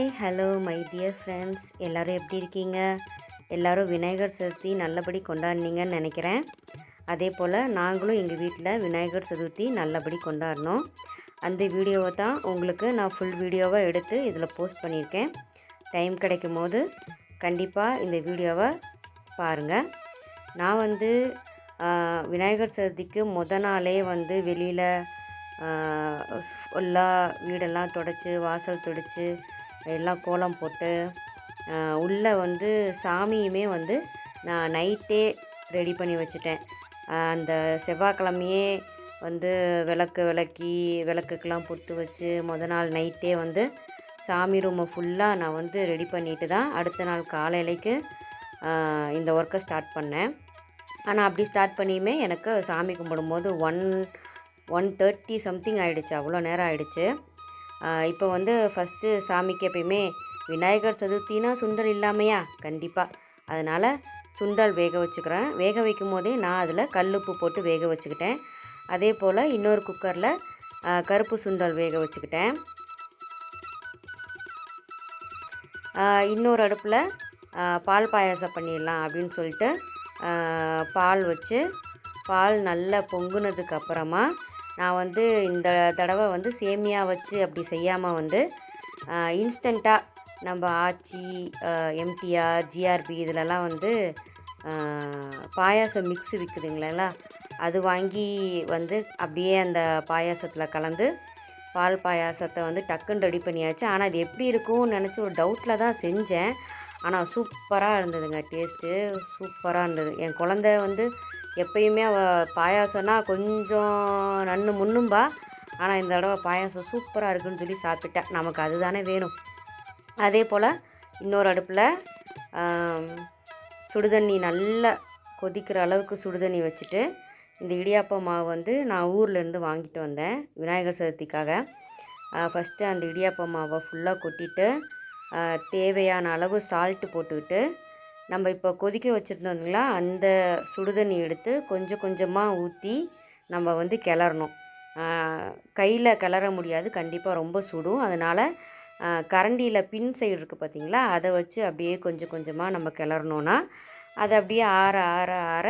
Hi hello my dear friends எல்லோரும் எப்படி இருக்கீங்க? எல்லோரும் விநாயகர் சதுர்த்தி நல்லபடி கொண்டாடினீங்கன்னு நினைக்கிறேன். அதே போல் நாங்களும் எங்கள் வீட்டில் விநாயகர் சதுர்த்தி நல்லபடி கொண்டாடினோம். அந்த வீடியோவை தான் உங்களுக்கு நான் ஃபுல் வீடியோவாக எடுத்து இதில் போஸ்ட் பண்ணியிருக்கேன். டைம் கிடைக்கும் போது கண்டிப்பாக இந்த வீடியோவை பாருங்கள் நான் வந்து விநாயகர் சதுர்த்திக்கு முத நாளே வந்து வெளியில் ஃபுல்லாக வீடெல்லாம் தொடச்சி வாசல் தொடச்சி எல்லாம் கோலம் போட்டு உள்ளே வந்து சாமியுமே வந்து நான் நைட்டே ரெடி பண்ணி வச்சுட்டேன். அந்த செவ்வாய்க்கிழமையே வந்து விளக்கு விளக்கி விளக்குக்கெல்லாம் பொட்டு வச்சு மொதல் நாள் நைட்டே வந்து சாமி ரூமை ஃபுல்லாக நான் வந்து ரெடி பண்ணிட்டு தான் அடுத்த நாள் காலையிலைக்கு இந்த ஒர்க்கை ஸ்டார்ட் பண்ணேன். ஆனால் அப்படி ஸ்டார்ட் பண்ணியுமே எனக்கு சாமி கும்பிடும்போது ஒன் ஒன் தேர்ட்டி சம்திங் ஆகிடுச்சு அவ்வளோ நேரம் ஆயிடுச்சு. இப்போ வந்து ஃபஸ்ட்டு சாமிக்கு எப்பயுமே விநாயகர் சதுர்த்தினா சுண்டல் இல்லாமையா? கண்டிப்பாக அதனால் சுண்டல் வேக வச்சுக்கிறேன். வேக வைக்கும் போதே நான் அதில் கல்லுப்பு போட்டு வேக வச்சுக்கிட்டேன். அதே போல் இன்னொரு குக்கரில் கருப்பு சுண்டல் வேக வச்சுக்கிட்டேன். இன்னொரு அடுப்பில் பால் பாயாசம் பண்ணிடலாம் அப்படின்னு சொல்லிட்டு பால் வச்சு பால் நல்லா பொங்குனதுக்கு அப்புறமா நான் வந்து இந்த தடவை வந்து சேமியா வச்சு அப்படி செய்யாமல் வந்து இன்ஸ்டண்ட்டாக நம்ம ஆச்சி எம்டிஆர் ஜிஆர்பி இதிலலாம் வந்து பாயாசம் மிக்ஸு விற்குதுங்களா அது வாங்கி வந்து அப்படியே அந்த பாயாசத்தில் கலந்து பால் பாயாசத்தை வந்து டக்குன்னு ரெடி பண்ணியாச்சு. ஆனால் அது எப்படி இருக்கும்னு நினச்சி ஒரு டவுட்டில் தான் செஞ்சேன். ஆனால் சூப்பராக இருந்ததுங்க டேஸ்ட்டு சூப்பராக இருந்தது. என் குழந்த வந்து எப்பயுமே அவள் பாயாசம்னா கொஞ்சம் நன்னு முன்னும்பா. ஆனால் இந்த தடவை பாயாசம் சூப்பராக இருக்குன்னு சொல்லி சாப்பிட்டேன். நமக்கு அதுதானே வேணும். அதே போல் இன்னொரு அடுப்பில் சுடுதண்ணி நல்லா கொதிக்கிற அளவுக்கு சுடுதண்ணி வச்சுட்டு இந்த இடியாப்ப மாவு வந்து நான் ஊர்லேருந்து வாங்கிட்டு வந்தேன் விநாயகர் சதுர்த்திக்காக. ஃபஸ்ட்டு அந்த இடியாப்ப மாவை ஃபுல்லாக கொட்டிட்டு தேவையான அளவு சால்ட்டு போட்டுக்கிட்டு நம்ம இப்போ கொதிக்க வச்சுருந்தோங்களா அந்த சுடுதண்ணி எடுத்து கொஞ்சம் கொஞ்சமாக ஊற்றி நம்ம வந்து கிளறணும். கையில் கிளற முடியாது கண்டிப்பாக ரொம்ப சுடும். அதனால் கரண்டியில் பின் சைடு இருக்குது பார்த்தீங்களா அதை வச்சு அப்படியே கொஞ்சம் கொஞ்சமாக நம்ம கிளறணுன்னா அது அப்படியே ஆற ஆற ஆற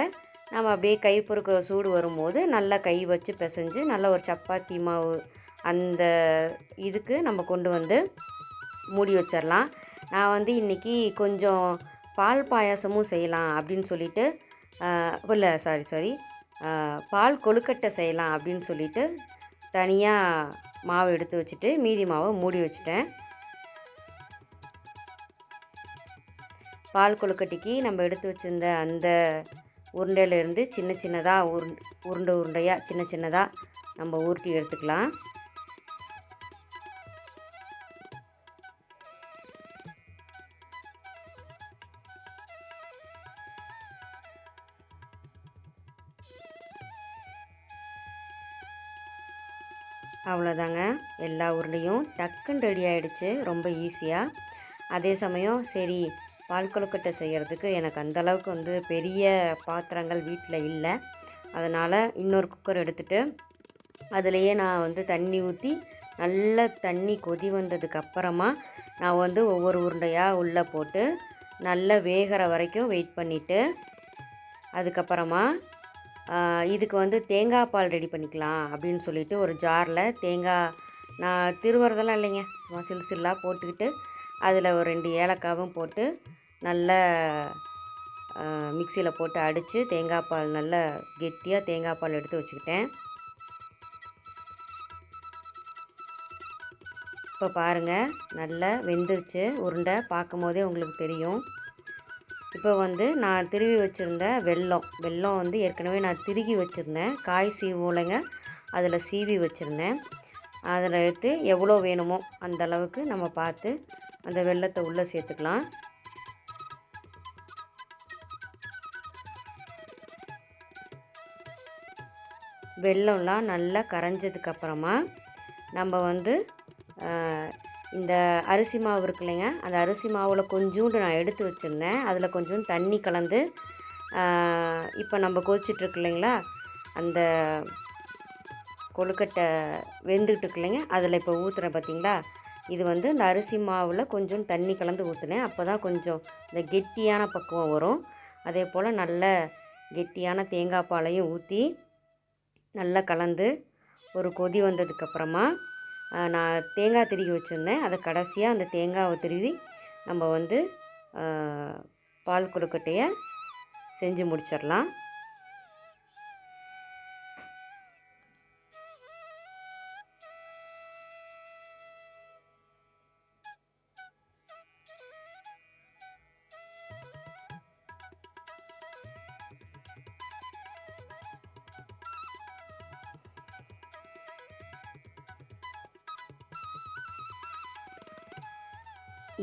நம்ம அப்படியே கை பொறுக்க சூடு வரும்போது நல்லா கை வச்சு பிசைஞ்சு நல்ல ஒரு சப்பாத்தி மாவு அந்த இதுக்கு நம்ம கொண்டு வந்து மூடி வச்சிடலாம் நான் வந்து இன்றைக்கி கொஞ்சம் பால் பாயாசமும் செய்யலாம் அப்படின்னு சொல்லிட்டு இல்லை சாரி சாரி பால் கொழுக்கட்டை செய்யலாம் அப்படின்னு சொல்லிட்டு தனியாக மாவு எடுத்து வச்சுட்டு மீதி மாவை மூடி வச்சுட்டேன். பால் கொழுக்கட்டைக்கு நம்ம எடுத்து வச்சிருந்த அந்த உருண்டையிலேருந்து சின்ன சின்னதாக உருண் உருண்டை உருண்டையாக சின்ன சின்னதாக நம்ம உருட்டி எடுத்துக்கலாம். உருண்டையும் டக்குன்னு ரெடி ஆகிடுச்சு ரொம்ப ஈஸியாக அதே சமயம் சரி பால் கொழுக்கட்டை செய்கிறதுக்கு எனக்கு அந்த அளவுக்கு வந்து பெரிய பாத்திரங்கள் வீட்டில் இல்லை. அதனால் இன்னொரு குக்கர் எடுத்துட்டு அதுலேயே நான் வந்து தண்ணி ஊற்றி நல்ல தண்ணி கொதி வந்ததுக்கு அப்புறமா நான் வந்து ஒவ்வொரு உருண்டையாக உள்ளே போட்டு நல்லா வேகிற வரைக்கும் வெயிட் பண்ணிவிட்டு அதுக்கப்புறமா இதுக்கு வந்து தேங்காய் பால் ரெடி பண்ணிக்கலாம் அப்படின்னு சொல்லிட்டு ஒரு ஜாரில் தேங்காய் நான் திருவரதெல்லாம் இல்லைங்க. சும்மா சில்லு சில்லாக போட்டுக்கிட்டு அதில் ஒரு ரெண்டு ஏலக்காவும் போட்டு நல்லா மிக்சியில் போட்டு அடித்து தேங்காய் பால் நல்லா கெட்டியாக தேங்காய் பால் எடுத்து வச்சுக்கிட்டேன். இப்போ பாருங்கள் நல்லா வெந்துருச்சு. உருண்டை பார்க்கும் போதே உங்களுக்கு தெரியும். இப்போ வந்து நான் திருவி வச்சுருந்த வெல்லம் வெல்லம் வந்து ஏற்கனவே நான் திருகி வச்சுருந்தேன். காய் சீவுலைங்க அதில் சீவி வச்சுருந்தேன். அதில் எடுத்து எவ்வளோ வேணுமோ அந்த அளவுக்கு நம்ம பார்த்து அந்த வெள்ளத்தை உள்ளே சேர்த்துக்கலாம். வெல்லம்லாம் நல்லா கரைஞ்சதுக்கு அப்புறமா நம்ம வந்து இந்த அரிசி மாவு இருக்கு இல்லைங்க அந்த அரிசி மாவில் கொஞ்சோண்டு நான் எடுத்து வச்சுருந்தேன். அதில் கொஞ்சம் தண்ணி கலந்து இப்போ நம்ம கொதிச்சிட்ருக்கு இல்லைங்களா அந்த கொழுக்கட்டை வெந்துக்கிட்டு இருக்கு இல்லைங்க. அதில் இப்போ ஊற்றுறேன் பார்த்தீங்களா? இது வந்து இந்த அரிசி மாவில் கொஞ்சம் தண்ணி கலந்து ஊற்றுனேன் அப்போ தான் கொஞ்சம் இந்த கெட்டியான பக்குவம் வரும். அதே போல் நல்ல கெட்டியான தேங்காய் பாலையும் ஊற்றி நல்லா கலந்து ஒரு கொதி வந்ததுக்கப்புறமா நான் தேங்காய் திருவி வச்சுருந்தேன். அதை கடைசியாக அந்த தேங்காவை திருவி நம்ம வந்து பால் கொழுக்கட்டையை செஞ்சு முடிச்சிடலாம்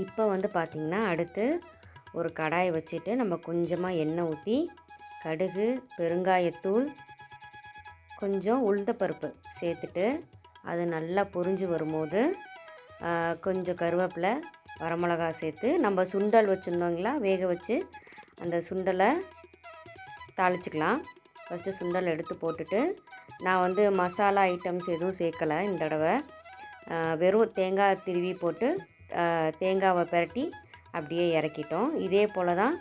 இப்போ வந்து பார்த்திங்கன்னா அடுத்து ஒரு கடாயை வச்சுட்டு நம்ம கொஞ்சமாக எண்ணெய் ஊற்றி கடுகு பெருங்காயத்தூள் கொஞ்சம் உளுந்தப்பருப்பு சேர்த்துட்டு அது நல்லா பொரிஞ்சு வரும்போது கொஞ்சம் கருவேப்பிலை வரமிளகா சேர்த்து நம்ம சுண்டல் வச்சுருந்தோங்களா வேக வச்சு அந்த சுண்டலை தாளிச்சிக்கலாம். ஃபஸ்ட்டு சுண்டல் எடுத்து போட்டுட்டு நான் வந்து மசாலா ஐட்டம்ஸ் எதுவும் சேர்க்கலை இந்த தடவை. வெறும் தேங்காய் திருவி போட்டு தேங்காவை பிரட்டி அப்படியே இறக்கிட்டோம். இதே போல் தான்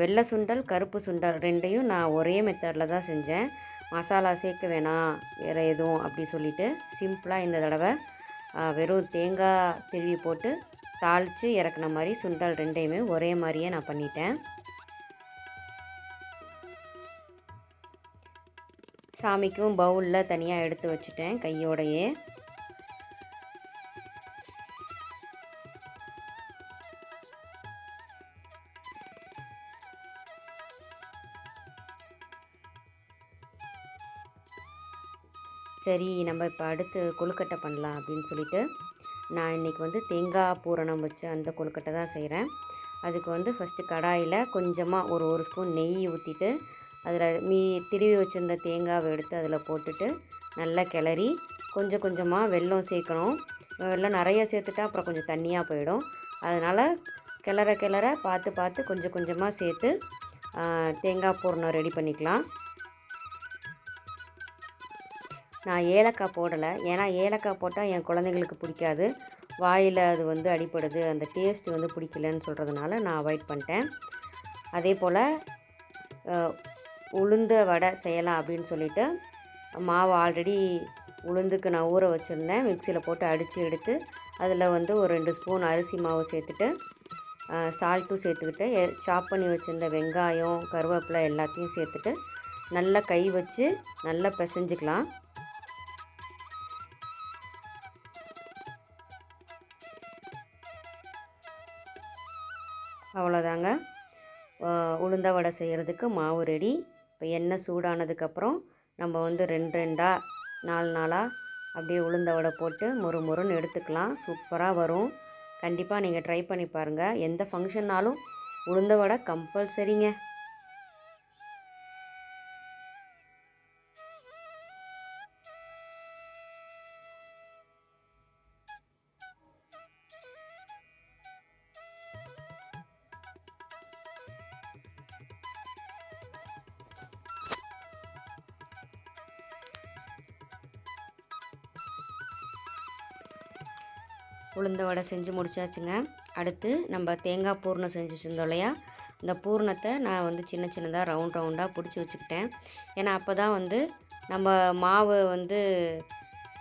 வெள்ளை சுண்டல் கருப்பு சுண்டல் ரெண்டையும் நான் ஒரே மெத்தடில் தான் செஞ்சேன். மசாலா சேர்க்க வேணாம் வேறு எதுவும் அப்படி சொல்லிட்டு சிம்பிளாக இந்த தடவை வெறும் தேங்காய் திருவி போட்டு தாளித்து இறக்குன மாதிரி சுண்டல் ரெண்டையுமே ஒரே மாதிரியே நான் பண்ணிட்டேன். சாமிக்கும் பவுலில் தனியாக எடுத்து வச்சுட்டேன் கையோடையே. சரி நம்ம இப்போ அடுத்து கொழுக்கட்டை பண்ணலாம் அப்படின்னு சொல்லிட்டு நான் இன்றைக்கி வந்து தேங்காய் பூரணம் வச்சு அந்த கொழுக்கட்டை தான் செய்கிறேன் அதுக்கு வந்து ஃபஸ்ட்டு கடாயில் கொஞ்சமாக ஒரு ஒரு ஸ்பூன் நெய் ஊற்றிட்டு அதில் மீ திருவி வச்சுருந்த தேங்காவை எடுத்து அதில் போட்டுட்டு நல்லா கிளறி கொஞ்சம் கொஞ்சமாக வெல்லம் சேர்க்கணும். வெல்லம் நிறைய சேர்த்துட்டா அப்புறம் கொஞ்சம் தண்ணியாக போயிடும். அதனால் கிளற கிளற பார்த்து பார்த்து கொஞ்சம் கொஞ்சமாக சேர்த்து தேங்காய் பூரணம் ரெடி பண்ணிக்கலாம். நான் ஏலக்காய் போடலை. ஏன்னா ஏலக்காய் போட்டால் என் குழந்தைங்களுக்கு பிடிக்காது. வாயில் அது வந்து அடிப்படுது அந்த டேஸ்ட் வந்து பிடிக்கலன்னு சொல்கிறதுனால நான் அவாய்ட் பண்ணிட்டேன். அதே போல் உளுந்த வடை செய்யலாம் அப்படின்னு சொல்லிவிட்டு மாவு ஆல்ரெடி உளுந்துக்கு நான் ஊற வச்சுருந்தேன். மிக்சியில் போட்டு அடித்து எடுத்து அதில் வந்து ஒரு ரெண்டு ஸ்பூன் அரிசி மாவு சேர்த்துட்டு சால்ட்டும் சேர்த்துக்கிட்டு சாப் பண்ணி வச்சுருந்த வெங்காயம் கருவேப்பிலை எல்லாத்தையும் சேர்த்துட்டு நல்லா கை வச்சு நல்லா பிசைஞ்சுக்கலாம். அவ்வளோதாங்க. உளுந்த வடை செய்கிறதுக்கு மாவு ரெடி. இப்போ எண்ணெய் சூடானதுக்கப்புறம் நம்ம வந்து ரெண்டு ரெண்டாக நாலு நாளாக அப்படியே உளுந்த வடை போட்டு மொறு மொறுன்னு எடுத்துக்கலாம். சூப்பராக வரும். கண்டிப்பாக நீங்கள் ட்ரை பண்ணி பாருங்கள் எந்த ஃபங்க்ஷன்னாலும் உளுந்த வடை கம்பல்சரிங்க உளுந்த வடை செஞ்சு முடிச்சாச்சுங்க. அடுத்து நம்ம தேங்காய் பூர்ணம் செஞ்சு வச்சுருந்தோம் இல்லையா? இந்த பூர்ணத்தை நான் வந்து சின்ன சின்னதாக ரவுண்ட் ரவுண்டாக பிடிச்சி வச்சுக்கிட்டேன். ஏன்னா அப்போ தான் வந்து நம்ம மாவு வந்து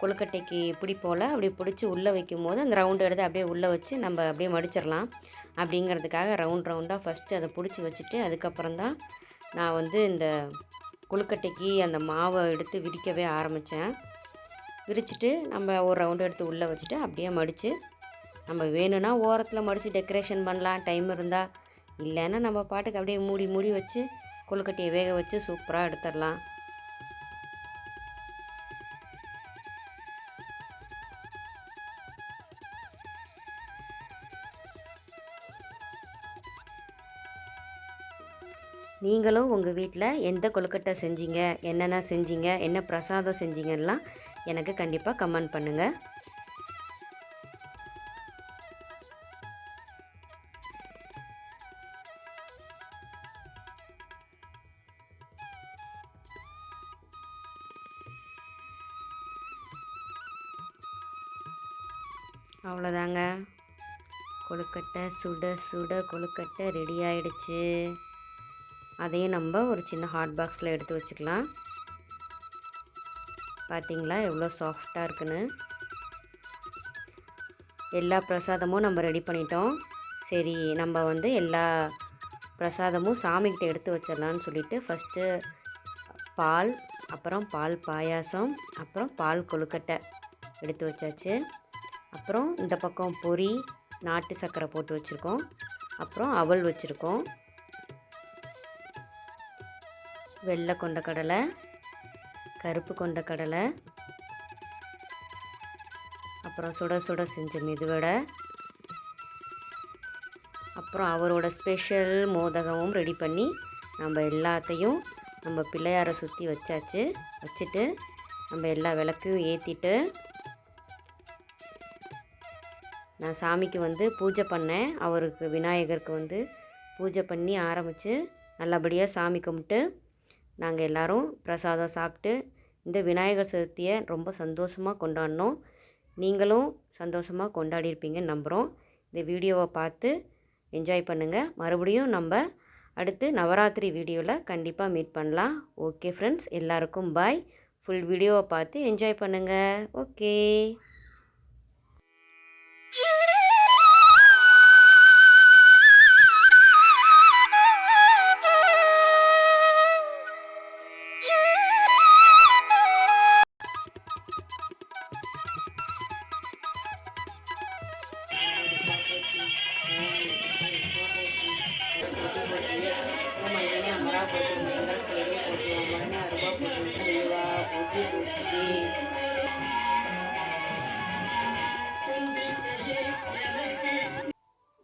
கொழுக்கட்டைக்கு இப்படி போல் அப்படி பிடிச்சி உள்ளே வைக்கும் போது அந்த ரவுண்டு எடுத்து அப்படியே உள்ளே வச்சு நம்ம அப்படியே மடிச்சிடலாம். அப்படிங்கிறதுக்காக ரவுண்ட் ரவுண்டாக ஃபஸ்ட்டு அதை பிடிச்சி வச்சுட்டு அதுக்கப்புறம் தான் நான் வந்து இந்த கொழுக்கட்டைக்கு அந்த மாவை எடுத்து விரிக்கவே ஆரம்பித்தேன் விரிச்சிட்டு நம்ம ஒரு ரவுண்டு எடுத்து உள்ளே வச்சுட்டு அப்படியே மடித்து நம்ம வேணும்னா ஓரத்தில் மடித்து டெக்கரேஷன் பண்ணலாம். டைம் இருந்தால் இல்லைன்னா நம்ம பாட்டுக்கு அப்படியே மூடி மூடி வச்சு கொழுக்கட்டையை வேக வச்சு சூப்பராக எடுத்துடலாம். நீங்களும் உங்கள் வீட்டில் எந்த கொழுக்கட்டை செஞ்சீங்க? என்னென்ன செஞ்சீங்க? என்ன பிரசாதம் செஞ்சீங்கலாம் எனக்கு கண்டிப்பாக கமெண்ட் பண்ணுங்கள் அவ்வளோதாங்க. கொழுக்கட்டை சுட சுட கொழுக்கட்டை ரெடி ஆயிடுச்சு. அதையும் நம்ம ஒரு சின்ன ஹாட் பாக்ஸில் எடுத்து வச்சுக்கலாம். பார்த்தீங்களா எவ்வளோ சாஃப்டாக இருக்குன்னு. எல்லா பிரசாதமும் நம்ம ரெடி பண்ணிட்டோம். சரி நம்ம வந்து எல்லா பிரசாதமும் சாமிக்கிட்ட எடுத்து வச்சிடலான்னு சொல்லிட்டு ஃபஸ்ட்டு பால் அப்புறம் பால் பாயாசம் அப்புறம் பால் கொழுக்கட்டை எடுத்து வச்சாச்சு. அப்புறம் இந்த பக்கம் பொரி நாட்டு சர்க்கரை போட்டு வச்சுருக்கோம். அப்புறம் அவல் வச்சுருக்கோம். வெள்ளை கொண்ட கடலை கருப்பு கொண்ட கடலை. அப்புறம் சுட சுட செஞ்ச மெதுவடை. அப்புறம் அவரோட ஸ்பெஷல் மோதகமும் ரெடி பண்ணி நம்ம எல்லாத்தையும் நம்ம பிள்ளையாரை சுற்றி வச்சாச்சு. வச்சுட்டு நம்ம எல்லா விளக்கையும் ஏற்றிட்டு நான் சாமிக்கு வந்து பூஜை பண்ணேன். அவருக்கு விநாயகருக்கு வந்து பூஜை பண்ணி ஆரம்பித்து நல்லபடியாக சாமி கும்பிட்டு நாங்கள் எல்லோரும் பிரசாதம் சாப்பிட்டு இந்த விநாயகர் சதுர்த்தியை ரொம்ப சந்தோஷமாக கொண்டாடினோம் நீங்களும் சந்தோஷமாக கொண்டாடியிருப்பீங்கன்னு நம்புகிறோம் இந்த வீடியோவை பார்த்து என்ஜாய் பண்ணுங்கள் மறுபடியும் நம்ம அடுத்து நவராத்திரி வீடியோவில் கண்டிப்பாக மீட் பண்ணலாம். ஓகே ஃப்ரெண்ட்ஸ் எல்லாருக்கும் பாய் ஃபுல் வீடியோவை பார்த்து என்ஜாய் பண்ணுங்கள் ஓகே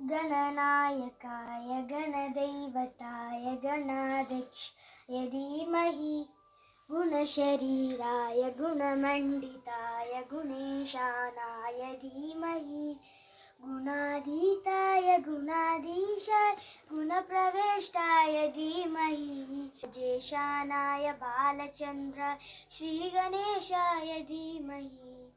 गणनायकाय गणदैवताय गणाध्यक्षाय धीमहि गुणशरीराय गुणमण्डिताय गुणेशानाय धीमहि गुणाधीताय गुणाधीशाय गुणप्रवेष्टाय धीमहि जेशानाय बालचन्द्र श्रीगणेशाय धीमहि